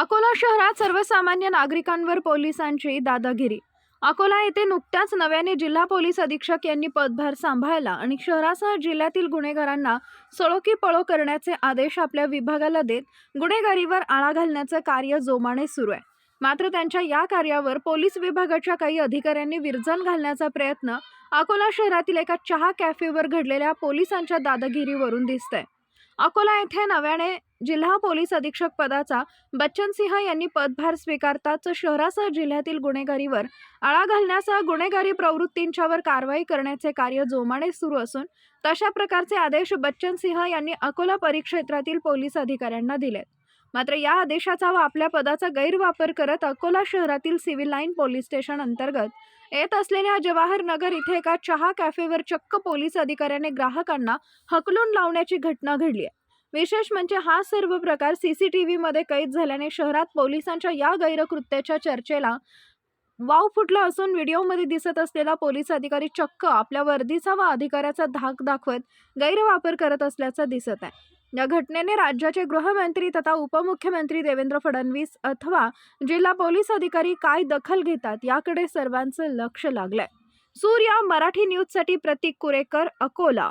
अकोला शहरात सर्वसामान्य नागरिकांवर पोलिसांची दादागिरी. अकोला येथे नुकत्याच नव्याने जिल्हा पोलीस अधीक्षक यांनी पदभार सांभाळला आणि शहरासह जिल्ह्यातील गुन्हेगारांना सळोकी पळो करण्याचे आदेश आपल्या विभागाला देत गुन्हेगारीवर आळा घालण्याचं कार्य जोमाने सुरू आहे. मात्र त्यांच्या या कार्यावर पोलीस विभागाच्या काही अधिकाऱ्यांनी विरजण घालण्याचा प्रयत्न अकोला शहरातील एका चहा कॅफेवर घडलेल्या पोलिसांच्या दादागिरीवरून आहे अकोला येथे नव्याने जिल्हा पोलीस अधीक्षक पदाचा बच्चन सिंह यांनी पदभार स्वीकारताच शहरासह जिल्ह्यातील गुन्हेगारीवर आळा घालण्यासह गुन्हेगारी प्रवृत्तींच्यावर कारवाई करण्याचे कार्य जोमाने सुरू असून तशा प्रकारचे आदेश बच्चन सिंह यांनी अकोला परिक्षेत्रातील पोलीस अधिकाऱ्यांना दिलेत. मात्र या आदेशाचा व आपल्या पदाचा गैरवापर करत अकोला शहरातील सिव्हिल लाईन पोलीस स्टेशन अंतर्गत येत असलेल्या जवाहर नगर इथे एका चहा कॅफेवर चक्क पोलीस अधिकाऱ्याने ग्राहकांना हकलून लावण्याची घटना घडली आहे. विशेष म्हणजे हा सर्व प्रकार सीसीटीव्ही मध्ये कैद झाल्याने शहरात पोलिसांच्या या गैरकृत्याच्या चर्चेला वाव फुटला असून व्हिडिओमध्ये दिसत असलेला पोलीस अधिकारी चक्क आपल्या वर्दीचा व अधिकाऱ्याचा धाक दाखवत गैरवापर करत असल्याचं दिसत आहे. या घटनेने राज्याचे गृहमंत्री तथा उपमुख्यमंत्री देवेंद्र फडणवीस अथवा जिल्हा पोलीस अधिकारी काय दखल घेतात याकडे सर्वांचं लक्ष लागलंय. सूर्या मराठी न्यूजसाठी प्रतीक कुरेकर अकोला.